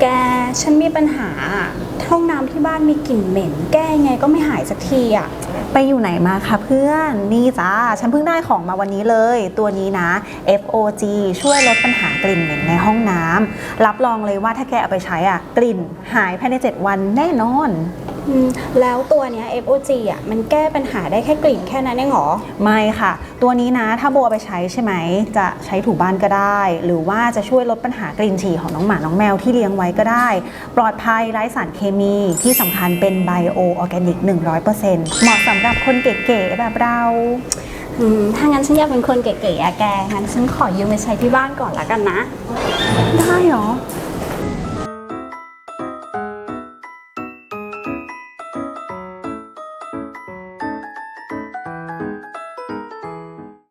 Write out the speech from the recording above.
แกฉันมีปัญหาห้องน้ำที่บ้านมีกลิ่นเหม็น แก้ยังไงก็ไม่หายสักทีอะไปอยู่ไหนมาคะเพื่อน นี่จ้าฉันเพิ่งได้ของมาวันนี้เลย ตัวนี้นะ FOG ช่วยลดปัญหากลิ่นเหม็นในห้องน้ำรับรองเลยว่าถ้าแกเอาไปใช้อะ กลิ่นหายภายใน 7 วันแน่นอน อืมแล้วตัวเนี้ย FOG อะมันแก้ปัญหาได้แค่กลิ่นแค่นั้นเองเหรอ ไม่ค่ะ ตัวนี้นะถ้าโบเอาไปใช้ใช่ไหม จะใช้ถูบ้านก็ได้ หรือว่าจะช่วยลดปัญหากลิ่นฉี่ของน้องหมาน้องแมวที่เลี้ยงไว้ก็ได้ ปลอดภัยไร้สารเคมีที่สำคัญเป็นไบโอออร์แกนิก 100%เหมาะสำหรับคนเก๋ๆแบบเรา อืมถ้างั้นฉันอยากเป็นคนเก๋ๆอะแก งั้นฉันขอยืมไปใช้ที่บ้านก่อนละกันนะ ได้เหรออ